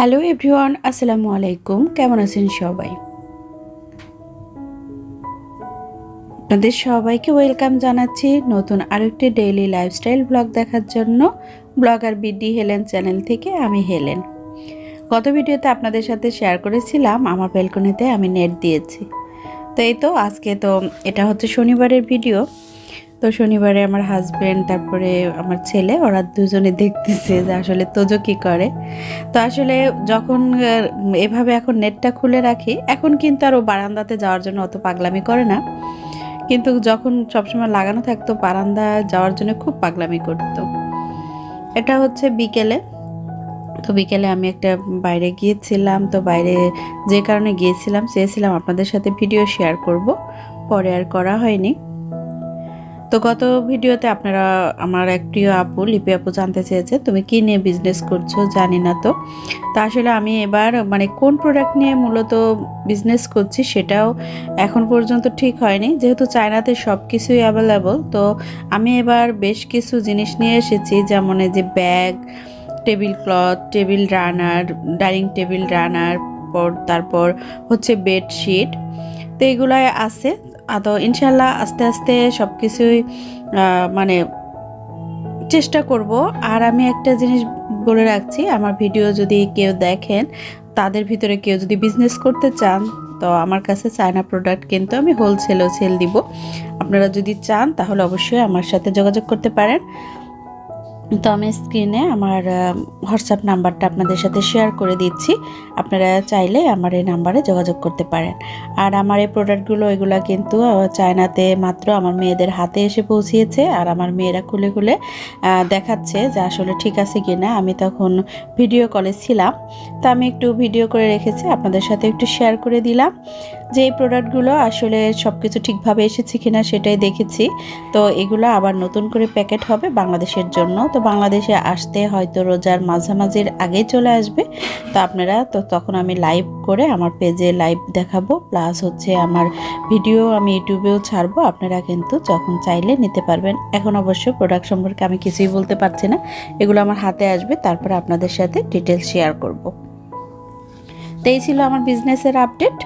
Hello everyone, আসসালামু আলাইকুম। কেমন আছেন সবাই? আপনাদের সবাইকে ওয়েলকাম জানাচ্ছি নতুন আরেকটি ডেইলি লাইফস্টাইল ব্লগ দেখার জন্য। ব্লগার বিডি হেলেন চ্যানেল থেকে আমি হেলেন। গত ভিডিওতে আপনাদের সাথে শেয়ার করেছিলাম, আমার ব্যালকনিতে আমি নেট দিয়েছি। তো এই তো আজকে তো এটা হচ্ছে শনিবারের ভিডিও। তো শনিবারে আমার হাজব্যান্ড তারপরে আমার ছেলে, ওরা দুজনে দেখতেছে যে আসলে তোজো কী করে। তো আসলে যখন এভাবে এখন নেটটা খুলে রাখি, এখন কিন্তু আর ও বারান্দাতে যাওয়ার জন্য অত পাগলামি করে না। কিন্তু যখন সবসময় লাগানো থাকতো বারান্দা যাওয়ার জন্য খুব পাগলামি করতো। এটা হচ্ছে বিকেলে। তো বিকেলে আমি একটা বাইরে গিয়েছিলাম, তো বাইরে যে কারণে গিয়েছিলাম, চেয়েছিলাম আপনাদের সাথে ভিডিও শেয়ার করব। পরে আর করা হয়নি। তো গত ভিডিওতে আপনারা, আমার এক প্রিয় আপু, লিপি আপু জানতে চেয়েছে, তুমি কি নিয়ে বিজনেস করছ? জানি না তো। তা আসলে আমি এবার মানে কোন প্রোডাক্ট নিয়ে মূলত বিজনেস করছি সেটাও এখন পর্যন্ত ঠিক হয়নি। যেহেতু চায়নাতে সব কিছুই অ্যাভেলেবল তো আমি এবার বেশ কিছু জিনিস নিয়ে এসেছি, যেমন এই যে bag table cloth table runner dining table runner পর, তারপর হচ্ছে বেডশিট তো এগুলাই আছে। তো ইনশাল্লাহ আস্তে আস্তে সব কিছুই মানে চেষ্টা করব। আর আমি একটা জিনিস বলে রাখছি, আমার ভিডিও যদি কেউ দেখেন, তাদের ভিতরে কেউ যদি বিজনেস করতে চান, তো আমার কাছে চায়না প্রোডাক্ট কিন্তু আমি হোলসেলও সেল দিব। আপনারা যদি চান, তাহলে অবশ্যই আমার সাথে যোগাযোগ করতে পারেন। তো আমি স্ক্রিনে আমার হোয়াটসঅ্যাপ নাম্বারটা আপনাদের সাথে শেয়ার করে দিচ্ছি। আপনারা চাইলে আমার এই নাম্বারে যোগাযোগ করতে পারেন। আর আমার এই প্রোডাক্টগুলো এগুলো কিন্তু চায়নাতে মাত্র আমার মেয়েদের হাতে এসে পৌঁছিয়েছে। আর আমার মেয়েরা খুলে খুলে দেখাচ্ছে যে আসলে ঠিক আছে কি না আমি তখন ভিডিও কলে ছিলাম। তো আমি একটু ভিডিও করে রেখেছি। আপনাদের সাথে একটু শেয়ার করে দিলাম। যে এই প্রোডাক্টগুলো আসলে সব কিছু ঠিকভাবে এসেছে কিনা সেটাই দেখেছি। তো এগুলো আবার নতুন করে প্যাকেট হবে বাংলাদেশের জন্য। তো বাংলাদেশে আসতে হয়তো রোজার মাঝামাঝির আগেই চলে আসবে। তো আপনারা তো তখন আমি লাইভ করে আমার পেজে লাইভ দেখাবো। প্লাস হচ্ছে আমার ভিডিও আমি ইউটিউবেও ছাড়বো। আপনারা কিন্তু যখন চাইলে নিতে পারবেন। এখন অবশ্য প্রোডাক্ট সম্পর্কে আমি কিছুই বলতে পারছি না। এগুলো আমার হাতে আসবে। তারপর আপনাদের সাথে ডিটেলস শেয়ার করব। তো এই ছিল আমার বিজনেসের আপডেট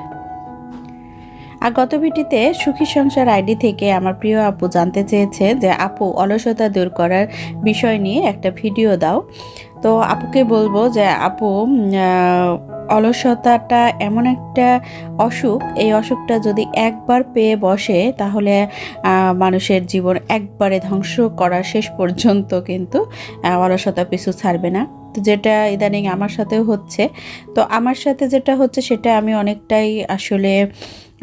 আর গত ভিডিওতে সুখী সংসার আইডি থেকে আমার প্রিয় আপু জানতে চেয়েছে যে, আপু, অলসতা দূর করার বিষয় নিয়ে একটা ভিডিও দাও। তো আপুকে বলব যে, আপু অলসতাটা এমন একটা অসুখ। এই অসুখটা যদি একবার পেয়ে বসে, তাহলে মানুষের জীবন একবারে ধ্বংস করা শেষ পর্যন্ত কিন্তু অলসতা পিছু ছাড়বে না। তো যেটা ইদানিং আমার সাথেও হচ্ছে। তো আমার সাথে যেটা হচ্ছে, সেটা আমি অনেকটাই আসলে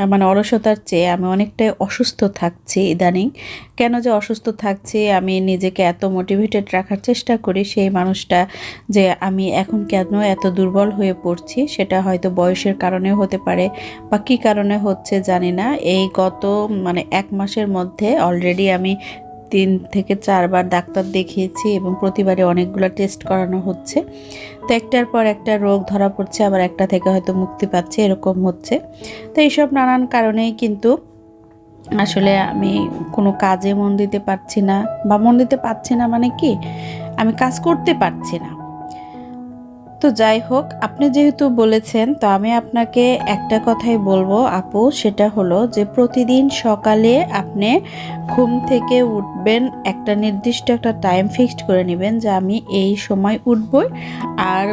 মানে অলসতার চেয়ে আমি অনেকটাই অসুস্থ থাকছি ইদানিং। কেন যে অসুস্থ থাকছি, আমি নিজেকে এত মোটিভেটেড রাখার চেষ্টা করি, সেই মানুষটা যে আমি এখন কেন এত দুর্বল হয়ে পড়ছি, সেটা হয়তো বয়সের কারণে হতে পারে বা কী কারণে হচ্ছে জানি না। এই গত মানে এক মাসের মধ্যে অলরেডি আমি তিন থেকে চারবার ডাক্তার দেখিয়েছি এবং প্রতিবারে অনেকগুলো টেস্ট করানো হচ্ছে। তো একটার পর একটা রোগ ধরা পড়ছে, আবার একটা থেকে হয়তো মুক্তি পাচ্ছে, এরকম হচ্ছে। তো এইসব নানান কারণেই কিন্তু আসলে আমি কোনো কাজে মন দিতে পারছি না, বা মন দিতে পারছি না মানে কি? আমি কাজ করতে পারছি না। তো যাই হোক, আপনি যেহেতু বলেছেন, তো আমি আপনাকে একটা কথাই বলব আপু, সেটা হলো যে প্রতিদিন সকালে আপনি ঘুম থেকে উঠবেন, একটা নির্দিষ্ট একটা টাইম ফিক্সড করে নেবেন যে আমি এই সময় উঠবই। আর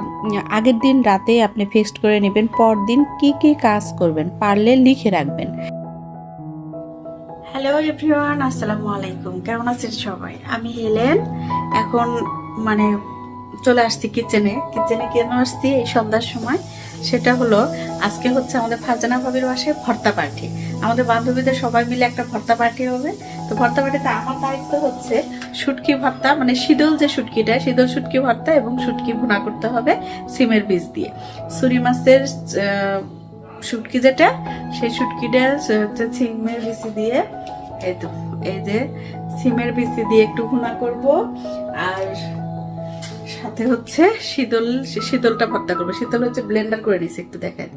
আগের দিন রাতে আপনি ফিক্সড করে নেবেন, পরদিন কি কি কাজ করবেন, পারলে লিখে রাখবেন। হ্যালো এভরিওয়ান আসসালামু আলাইকুম। কেমন আছেন সবাই? আমি হেলেন। এখন মানে চলে আসছি কিচেনে কিচেনে কেন আসছি এই সন্ধ্যার সময়। সেটা হলো, আজকে হচ্ছে আমাদের ফারজানা ভাবির বাসায় ভর্তা পার্টি আমাদের বান্ধবীদের সবাই মিলে একটা ভর্তা পার্টি হবে। তো ভর্তা পার্টিতে আমার দায়িত্ব হচ্ছে শুটকি ভর্তা মানে শীতল যে শুটকিটা, শীতল শুটকি ভর্তা এবং শুটকি ভুনা করতে হবে সিমের বীজ দিয়ে। সুরি মাছের শুটকি যেটা, সেই শুটকিটা হচ্ছে সিমের বিচি দিয়ে, এই তো, এই যে সিমের বিচি দিয়ে একটু ভুনা করব। আর সাথে হচ্ছে শীতল, শীতলটা ভর্তা করব। শীতল হচ্ছে ব্লেন্ডার করে নিছি, একটু দেখেন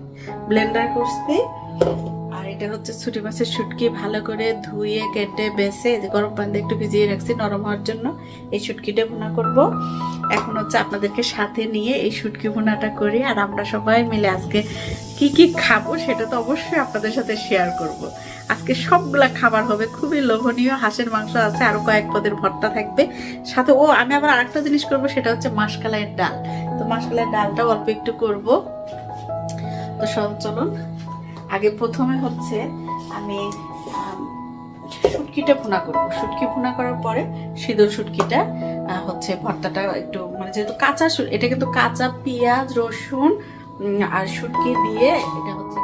ব্লেন্ডার করছি। এটা হচ্ছে ছুটি মাছের শুটকি, ভালো করে ধুয়ে, কেটে, বেছে গরম পানি দিয়ে একটু ভিজিয়ে রাখছি নরম হওয়ার জন্য। এই শুটকিটা ভুনা করব। এখন হচ্ছে আপনাদেরকে সাথে নিয়ে এই শুটকি ভুনাটা করি আর আমরা সবাই মিলে আজকে কি কি খাব সেটা তো অবশ্যই আপনাদের সাথে শেয়ার করব। আজকে সবগুলা খাবার হবে, খুবই লোভনীয়, হাঁসের মাংস আছে, আরও কয়েক পদের ভর্তা থাকবে। সাথে ও, আমি আবার আরেকটা জিনিস করব, সেটা হচ্ছে মাসকালাইয়ের ডাল। তো মাসকালাইয়ের ডালটা অল্প একটু করব। তো চলুন। আগে প্রথমে হচ্ছে আমি শুটকিটা ভুনা করব। শুটকি ভুনা করার পরে সিঁদুর শুটকিটা হচ্ছে ভর্তাটা একটু মানে যেহেতু কাঁচা এটা কিন্তু কাঁচা পেঁয়াজ, রসুন আর শুটকি দিয়ে এটা হচ্ছে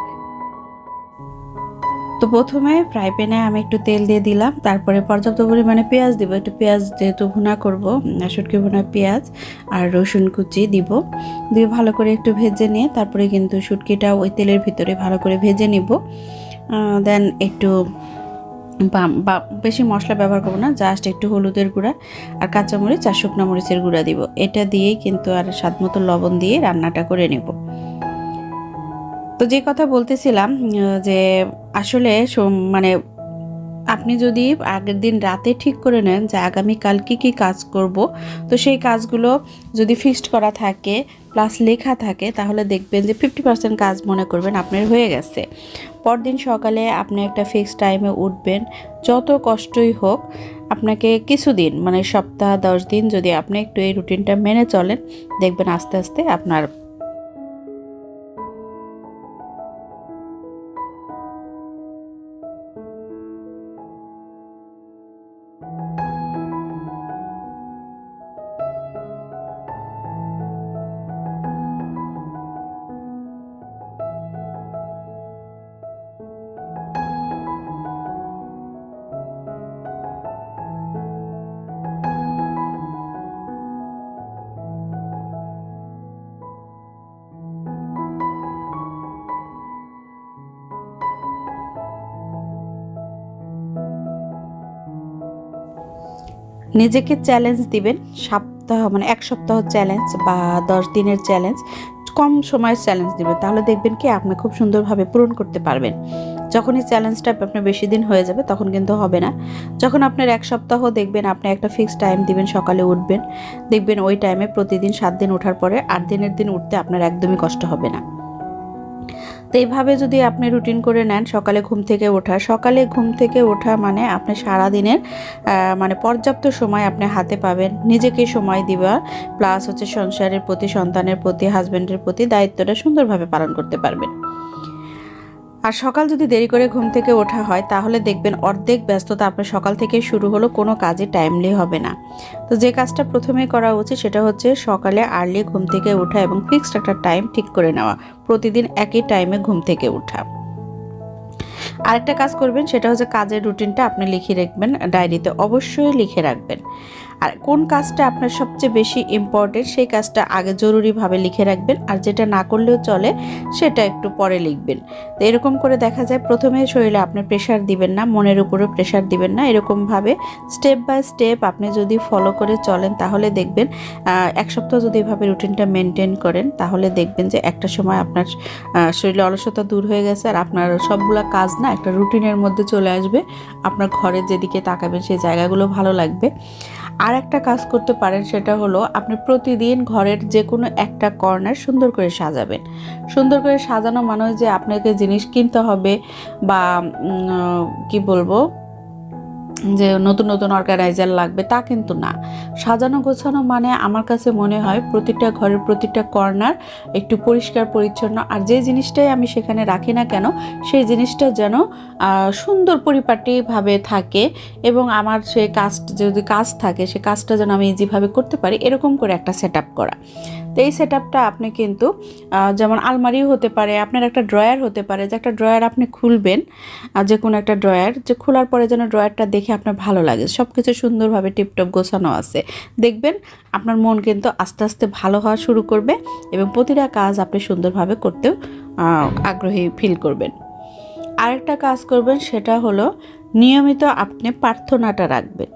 তো প্রথমে ফ্রাই প্যানে আমি একটু তেল দিয়ে দিলাম, তারপরে পর্যাপ্ত পরিমাণে পেঁয়াজ দিব। একটু পেঁয়াজ যেহেতু ভুনা করব শুটকি ভুনা পেঁয়াজ আর রসুন কুচি দিব। দিয়ে ভালো করে একটু ভেজে নিয়ে তারপরে কিন্তু শুটকিটা ওই তেলের ভিতরে ভালো করে ভেজে নিব। দেন একটু বা- বেশি মশলা ব্যবহার করব না জাস্ট একটু হলুদের গুঁড়া আর কাঁচামরিচ আর শুকনো মরিচের গুঁড়া দিব। এটা দিয়েই কিন্তু আর স্বাদ মতো লবণ দিয়ে রান্নাটা করে নেব। তো যে কথা বলতেছিলাম যে আসলে মানে আপনি যদি আগের দিন রাতে ঠিক করে নেন যে আগামীকাল কী কী কাজ করব, তো সেই কাজগুলো যদি ফিক্সড করা থাকে প্লাস লেখা থাকে, তাহলে দেখবেন যে ফিফটি পার্সেন্ট কাজ মনে করবেন আপনার হয়ে গেছে। পরদিন সকালে আপনি একটা ফিক্সড টাইমে উঠবেন, যত কষ্টই হোক, আপনাকে কিছুদিন মানে সপ্তাহ, দশ দিন যদি আপনি একটু এই রুটিনটা মেনে চলেন, দেখবেন আস্তে আস্তে আপনার নিজেকে চ্যালেঞ্জ দিবেন, সপ্তাহ মানে এক সপ্তাহ চ্যালেঞ্জ বা দশ দিনের চ্যালেঞ্জ কম সময়ের চ্যালেঞ্জ দিবেন। তাহলে দেখবেন কি আপনি খুব সুন্দরভাবে পূরণ করতে পারবেন। যখন এই চ্যালেঞ্জটা আপনার বেশি দিন হয়ে যাবে, তখন কিন্তু হবে না। যখন আপনার এক সপ্তাহ দেখবেন, আপনি একটা ফিক্সড টাইম দিবেন, সকালে উঠবেন, দেখবেন ওই টাইমে প্রতিদিন সাত দিন ওঠার পরে আট দিনের দিন উঠতে আপনার একদমই কষ্ট হবে না। তো এইভাবে যদি আপনি রুটিন করে নেন, সকালে ঘুম থেকে ওঠা, সকালে ঘুম থেকে ওঠা মানে আপনি সারাদিনের মানে পর্যাপ্ত সময় আপনি হাতে পাবেন। নিজেকে সময় দিবা প্লাস হচ্ছে সংসারের প্রতি, সন্তানের প্রতি হাজব্যান্ডের প্রতি দায়িত্বটা সুন্দরভাবে পালন করতে পারবেন। আর সকাল যদি দেরি করে ঘুম থেকে ওঠা হয়, তাহলে দেখবেন অর্ধেক ব্যস্ততা আপনার সকাল থেকে শুরু হলো, কোনো কাজে টাইমলি হবে না। তো যে কাজটা প্রথমে করা উচিত, সেটা হচ্ছে সকালে আর্লি ঘুম থেকে ওঠা এবং ফিক্সড একটা টাইম ঠিক করে নেওয়া। প্রতিদিন একই টাইমে ঘুম থেকে ওঠা। আরেকটা কাজ করবেন, সেটা হচ্ছে কাজের রুটিনটা আপনি লিখে রাখবেন ডায়েরিতে অবশ্যই লিখে রাখবেন। আর কোন কাজটা আপনার সবচেয়ে বেশি ইম্পর্টেন্ট সেই কাজটা আগে জরুরিভাবে লিখে রাখবেন আর যেটা না করলেও চলে, সেটা একটু পরে লিখবেন। তো এরকম করে দেখা যায়, প্রথমে শরীরে আপনি প্রেশার দিবেন না, মনের উপরে প্রেশার দিবেন না। এরকমভাবে স্টেপ বাই স্টেপ আপনি যদি ফলো করে চলেন, তাহলে দেখবেন এক সপ্তাহ যদি এভাবে রুটিনটা মেনটেন করেন, তাহলে দেখবেন যে একটা সময় আপনার শরীরে অলসতা দূর হয়ে গেছে আর আপনার সবগুলো কাজ না একটা রুটিনের মধ্যে চলে আসবে। আপনার ঘরের যেদিকে তাকাবেন, সেই জায়গাগুলো ভালো লাগবে। আর একটা কাজ করতে পারেন সেটা হলো আপনি প্রতিদিন ঘরের যে কোনো একটা কর্নার সুন্দর করে সাজাবেন। সুন্দর করে সাজানো মানে যে আপনাকে জিনিস কিনতে হবে বা কি বলব? যে নতুন নতুন অর্গানাইজার লাগবে, তা কিন্তু না। সাজানো গোছানো মানে আমার কাছে মনে হয় প্রতিটা ঘরের প্রতিটা কর্নার একটু পরিষ্কার, পরিচ্ছন্ন, আর যে জিনিসটাই আমি সেখানে রাখি না কেন, সেই জিনিসটা যেন সুন্দর পরিপাটিভাবে থাকে এবং আমার সে কাজ যদি কাজ থাকে, সে কাজটা যেন আমি ইজিভাবে করতে পারি, এরকম করে একটা সেট করা। তো এই সেট আপনি কিন্তু যেমন আলমারিও হতে পারে, আপনার একটা ড্রয়ার হতে পারে, যে একটা ড্রয়ার আপনি খুলবেন যে কোনো একটা ড্রয়ার যে খোলার পরে যেন ড্রয়ারটা দেখে আপনার ভালো লাগে। সব কিছু সুন্দরভাবে টিপটপ গোছানো আছে। দেখবেন আপনার মন কিন্তু আস্তে আস্তে ভালো হওয়া শুরু করবে এবং প্রতিটা কাজ আপনি সুন্দরভাবে করতেও আগ্রহী ফিল করবেন। আরেকটা কাজ করবেন সেটা হলো নিয়মিত আপনি প্রার্থনাটা রাখবেন।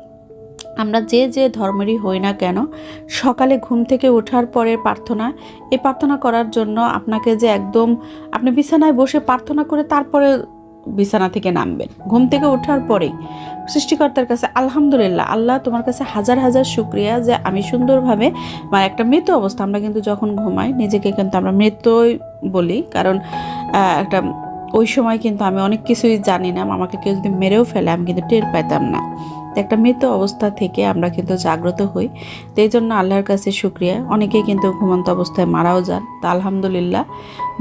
আমরা যে যে ধর্মেরই হই না কেন, সকালে ঘুম থেকে ওঠার পরে প্রার্থনা, এই প্রার্থনা করার জন্য আপনাকে যে একদম, আপনি বিছানায় বসে প্রার্থনা করে তারপরে বিছানা থেকে নামবেন। ঘুম থেকে ওঠার পরে সৃষ্টিকর্তার কাছে, আলহামদুলিল্লাহ, আল্লাহ তোমার কাছে হাজার হাজার শুক্রিয়া যে আমি সুন্দরভাবে মানে একটা মৃত অবস্থা, আমরা কিন্তু যখন ঘুমাই, নিজেকে কিন্তু আমরা মৃতই বলি। কারণ একটা, ওই সময় কিন্তু আমি অনেক কিছুই জানি না, আমাকে কেউ যদি মেরেও ফেলে, আমি কিন্তু টের পাইতাম না। তো একটা মৃত অবস্থা থেকে আমরা কিন্তু জাগ্রত হই। তো এই জন্য আল্লাহর কাছে শুক্রিয়া। অনেকেই কিন্তু ঘুমন্ত অবস্থায় মারাও যান। তা আলহামদুলিল্লাহ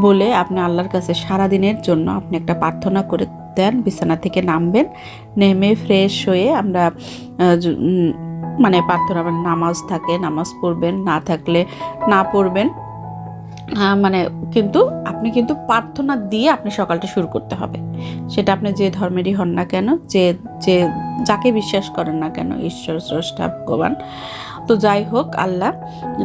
বলে আপনি আল্লাহর কাছে সারা দিনের জন্য আপনি একটা প্রার্থনা করে দেন, বিছানা থেকে নামবেন, নেমে ফ্রেশ হয়ে আমরা মানে প্রার্থনা মানে নামাজ থাকে, নামাজ পড়বেন, না থাকলে না পড়বেন। মানে কিন্তু আপনি কিন্তু প্রার্থনা দিয়ে আপনি সকালটা শুরু করতে হবে। সেটা আপনি যে ধর্মেরই হন না কেন, যে যে যাকে বিশ্বাস করেন না কেন, ঈশ্বর, স্রষ্টা, ভগবান। তো যাই হোক, আল্লাহ,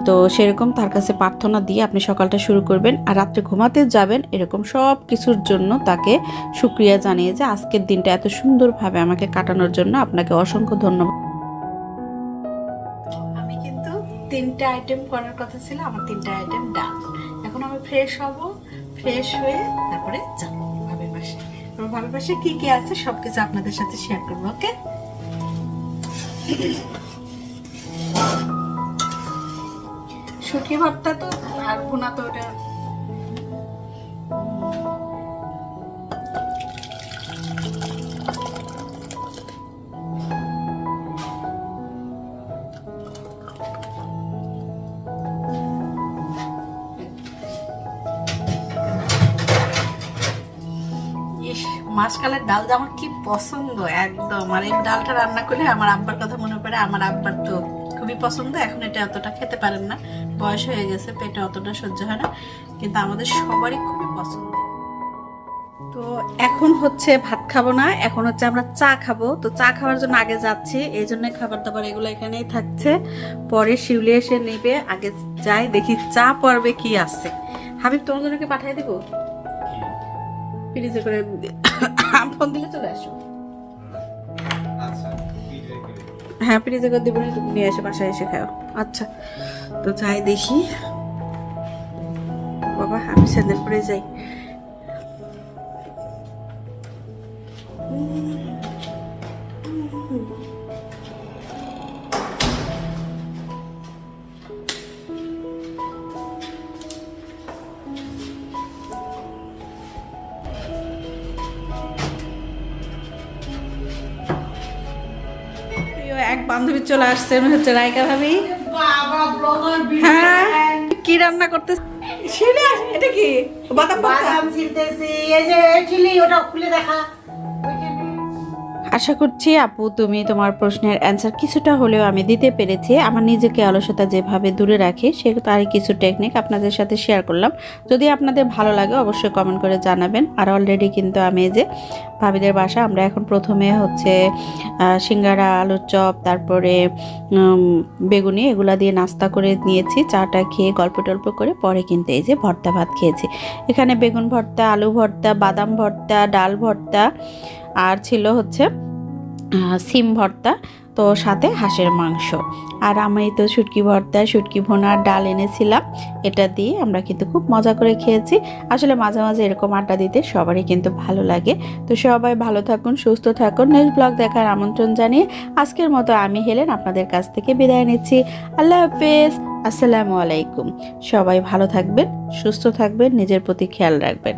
তো সেরকম তার কাছে প্রার্থনা দিয়ে আপনি সকালটা শুরু করবেন আর রাত্রে ঘুমাতে যাবেন এরকম সব কিছুর জন্য তাকে সুক্রিয়া জানিয়ে যে আজকের দিনটা এত সুন্দরভাবে আমাকে কাটানোর জন্য আপনাকে অসংখ্য ধন্যবাদ। আমি কিন্তু তিনটা আইটেম করার কথা ছিল, আমার তিনটা আইটেম ডান। এখন আমি ফ্রেশ হব ফ্রেশ হয়ে তারপরে যাব ভাবের পাশে আমার ভাবের পাশে কি কি আছে সবকিছু আপনাদের সাথে শেয়ার করব ওকে শুটকি ভাবটা তো আর ভুনা তো ওটা মাসকালের ডাল আমার কি পছন্দ, একদম। আর এই ডালটা রান্না করলে আমার আব্বার কথা মনে পড়ে, আমার আব্বার তো খুবই পছন্দ, এখন এটা অতটা খেতে পারেন না। বয়স হয়ে গেছে, পেটে অতটা সহ্য হয় না, কিন্তু আমাদের সবারই খুবই পছন্দ। তো এখন হচ্ছে ভাত খাব না, এখন হচ্ছে আমরা চা খাব। তো চা খাওয়ার জন্য আগে যাচ্ছি, এই জন্য খাবার দাবার এগুলো এখানেই থাকছে। পরে শিউলি এসে নেবে, আগে যাই, দেখি চা পর্বে কি আছে। হাবিব, তোমার জন্য পাঠিয়ে দিব? ফ্রিজে করে ফোন দিলে চলে আসো। আচ্ছা হ্যাঁ ফ্রিজে করে দেবো নিয়ে এসে বাসায় এসে খাও। আচ্ছা তো যাই দেখি। বাবা আমি স্যান্ডেল পরে যাই। বান্ধবী চলে আসছে হচ্ছে রায়কা ভাবি। হ্যাঁ কি রান্না করতে এটা কি? বাদাম? বাদাম ছিলতেছি এই যে ওটা খুলে দেখা। আশা করছি আপু, তুমি তোমার প্রশ্নের অ্যান্সার কিছুটা হলেও আমি দিতে পেরেছি। আমার নিজেকে অলসতা যেভাবে দূরে রাখি, সে তারই কিছু টেকনিক আপনাদের সাথে শেয়ার করলাম। যদি আপনাদের ভালো লাগে, অবশ্যই কমেন্ট করে জানাবেন। আর অলরেডি কিন্তু আমি এই যে ভাবিদের বাসা, আমরা এখন প্রথমে হচ্ছে সিঙ্গারা, আলুর চপ, তারপরে বেগুনি এগুলা দিয়ে নাস্তা করে নিয়েছি, চাটা খেয়ে গল্প টল্প করে পরে কিন্তু এই যে ভর্তা ভাত খেয়েছি। এখানে বেগুন ভর্তা, আলু ভর্তা, বাদাম ভর্তা, ডাল ভর্তা আর ছিল হচ্ছে সিম ভর্তা, তো সাথে হাঁসের মাংস। আর আমি তো শুটকি ভর্তা, শুটকি ভোনার ডাল এনেছিলাম। এটা দিয়ে আমরা কিন্তু খুব মজা করে খেয়েছি। আসলে মাঝে মাঝে এরকম আড্ডা দিতে সবারই কিন্তু ভালো লাগে। তো সবাই ভালো থাকুন, সুস্থ থাকুন। নেক্সট ব্লগ দেখার আমন্ত্রণ জানিয়ে আজকের মতো আমি হেলেন আপনাদের কাছ থেকে বিদায় নিচ্ছি। আল্লাহ হাফেজ। আসসালামু আলাইকুম। সবাই ভালো থাকবেন, সুস্থ থাকবেন, নিজের প্রতি খেয়াল রাখবেন।